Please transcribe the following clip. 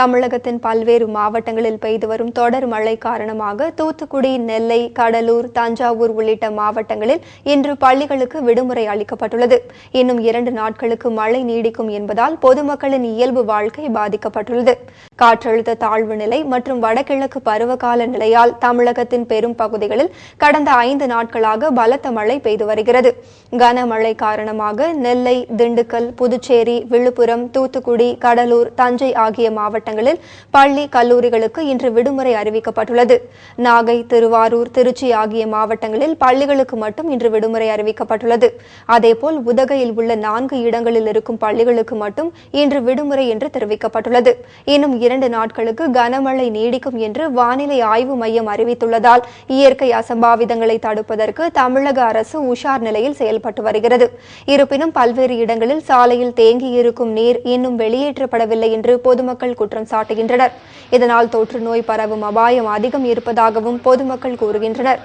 தமிழகத்தின் பல்வேறு மாவட்டங்களில் பெய்து வரும் தொடர் மழை காரணமாக தூத்துக்குடி நெல்லை கடலூர் தஞ்சாவூர் உள்ளிட்ட மாவட்டங்களில் இன்று பள்ளிகளுக்கு விடுமுறை அளிக்கப்பட்டுள்ளது. இன்னும் இரண்டு நாட்களுக்கு மழை நீடிக்கும் என்பதால் பொதுமக்களின் இயல்பு வாழ்க்கை பாதிக்கப்பட்டுள்ளது. காற்றழுத்த தாழ்வு நிலை மற்றும் வடகிழக்கு பருவகால நிலையால் தமிழகத்தின் பெரும் பகுதிகளில் கடந்த ஐந்து நாட்களாக பலத்த மழை பெய்து வருகிறது. கனமழை காரணமாக நெல்லை திண்டுக்கல் புதுச்சேரி விழுப்புரம் தூத்துக்குடி கடலூர் தஞ்சை ஆகிய மாவட்டங்களில் பள்ளி கல்லூரிகளுக்கு இன்று விடுமுறை அறிவிக்கப்பட்டுள்ளது. நாகை திருவாரூர் திருச்சி ஆகிய மாவட்டங்களில் பள்ளிகளுக்கு மட்டும் இன்று விடுமுறை அறிவிக்கப்பட்டுள்ளது. அதேபோல் உதகையில் உள்ள நான்கு இடங்களில் இருக்கும் பள்ளிகளுக்கு மட்டும் இன்று விடுமுறை என்று தெரிவிக்கப்பட்டுள்ளது. இன்னும் இரண்டு நாட்களுக்கு கனமழை நீடிக்கும் என்று வானிலை ஆய்வு மையம் அறிவித்துள்ளதால் இயற்கை அசம்பாவிதங்களை தடுப்பதற்கு தமிழக அரசு உஷார் நிலையில் செயல்பட்டு வருகிறது. இருப்பினும் பல்வேறு இடங்களில் சாலையில் தேங்கியிருக்கும் நீர் இன்னும் வெளியேற்றப்படவில்லை என்று பொதுமக்கள் குற்றம் குற்றம் சாட்டுகின்றனர். இதனால் தொற்று நோய் பரவும் அபாயம் அதிகம் இருப்பதாகவும் பொதுமக்கள் கூறுகின்றனர்.